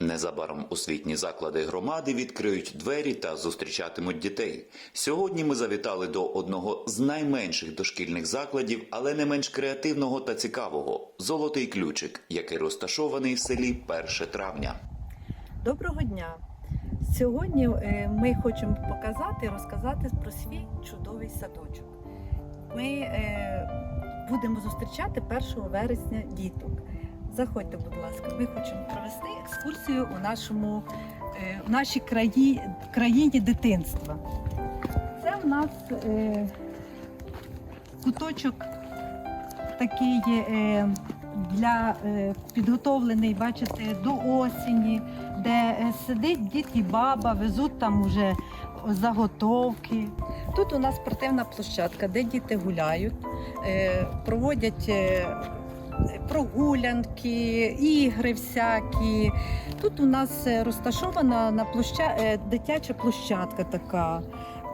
Незабаром освітні заклади громади відкриють двері та зустрічатимуть дітей. Сьогодні ми завітали до одного з найменших дошкільних закладів, але не менш креативного та цікавого золотий ключик, який розташований в селі 1 травня. Доброго дня! Сьогодні е, ми хочемо показати, розказати про свій чудовий садочок. Ми е, будемо зустрічати 1 вересня діток. Заходьте, будь ласка, ми хочемо провести екскурсію у нашому е, в нашій краї, країні дитинства. Це у нас е, куточок такий е, для е, підготовлений, бачите, до осені, де е, сидить дід і баба, везуть там уже заготовки. Тут у нас спортивна площадка, де діти гуляють, е, проводять е, прогулянки, ігри всякі. Тут у нас е, розташована на площа... е, дитяча площадка така.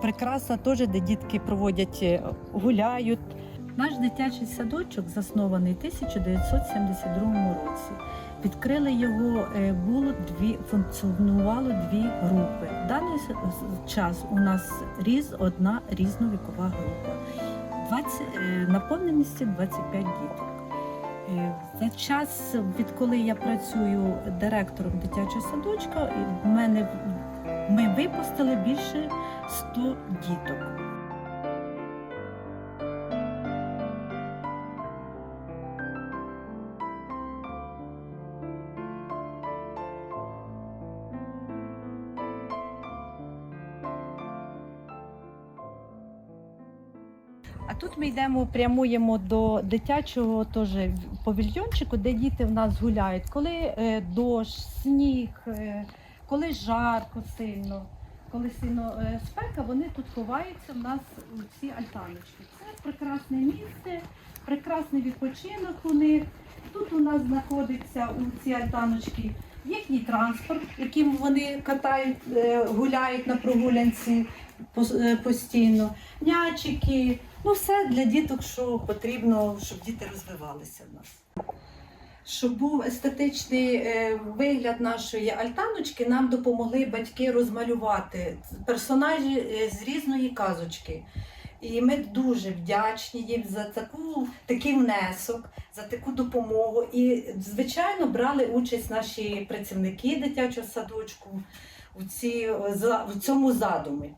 Прекрасна теж, де дітки проводять, е, гуляють. Наш дитячий садочок заснований у 1972 році. Відкрили його, було дві, функціонувало дві групи. В даний час у нас різ, одна різновікова група. 20, е, наповненості 25 діток. Е, За час, відколи я працюю директором дитячого садочка, мене ми випустили більше 100 діток. А тут ми йдемо, прямуємо до дитячого теж павільйончику, де діти в нас гуляють. Коли е, дощ, сніг, е, коли жарко сильно, коли сильно е, спека, вони тут ховаються в нас у ці альтаночки. Це прекрасне місце, прекрасний відпочинок у них. Тут у нас знаходиться у ці альтаночки їхній транспорт, яким вони катають, е, гуляють на прогулянці е, постійно, м'ячики. Ну, все для діток, що потрібно, щоб діти розвивалися в нас. Щоб був естетичний е, вигляд нашої альтаночки, нам допомогли батьки розмалювати персонажі з різної казочки. І ми дуже вдячні їм за таку, такий внесок, за таку допомогу. І, звичайно, брали участь наші працівники дитячого садочку у, ці, в цьому задумі.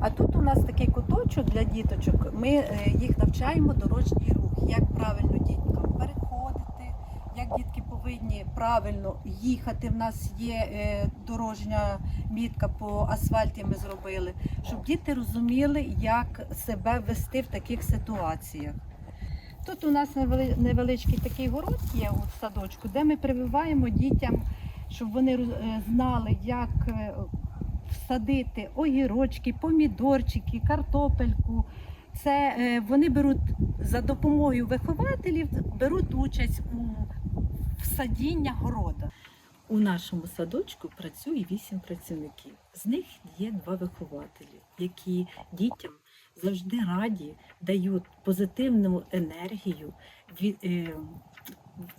А тут у нас такий куточок для діточок. Ми е, їх навчаємо дорожній рух, як правильно діткам переходити, як дітки повинні правильно їхати. В нас є е, дорожня мітка по асфальті. Ми зробили, щоб діти розуміли, як себе вести в таких ситуаціях. Тут у нас невеличкий такий город є у садочку, де ми прививаємо дітям, щоб вони е, знали, як е, всадити огірочки, помідорчики, картопельку. Це вони беруть за допомогою вихователів, беруть участь у всадіння города. У нашому садочку працює вісім працівників. З них є два вихователі, які дітям завжди раді дають позитивну енергію, від, е,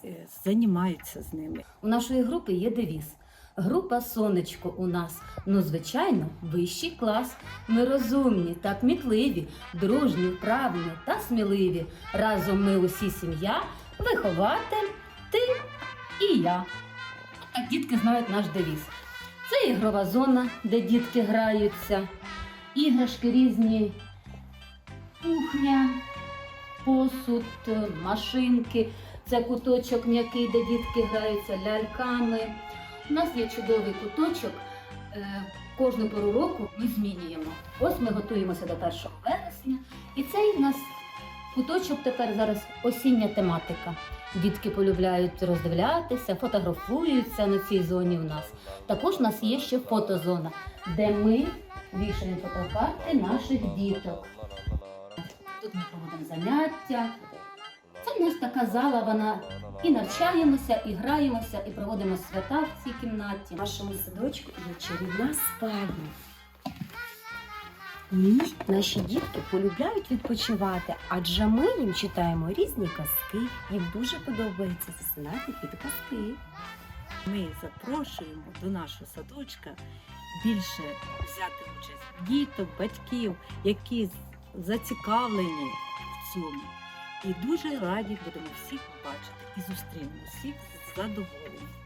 е, займаються з ними. У нашої групи є девіз. Група сонечко у нас. Ну, звичайно, вищий клас. Ми розумні та кмітливі, дружні, вправні та сміливі. Разом ми усі сім'я, вихователь, ти і я. Так дітки знають наш девіз. Це ігрова зона, де дітки граються, іграшки різні, кухня, посуд, машинки. Це куточок м'який, де дітки граються ляльками. У нас є чудовий куточок. Е, Кожну пору року ми змінюємо. Ось ми готуємося до 1 вересня. І цей у нас куточок тепер зараз осіння тематика. Дітки полюбляють роздивлятися, фотографуються на цій зоні у нас. Також у нас є ще фотозона, де ми вішаємо фотокарти наших діток. Тут ми проводимо заняття. Це в нас така зала, вона і навчаємося, і граємося, і проводимо свята в цій кімнаті. В нашому садочку є чарівна спальня. В ній наші дітки полюбляють відпочивати, адже ми їм читаємо різні казки. Їм дуже подобається засинати під казки. Ми запрошуємо до нашого садочка більше взяти участь діток, батьків, які зацікавлені в цьому. І дуже раді будемо всіх бачити і зустрінемо всіх з задоволенням.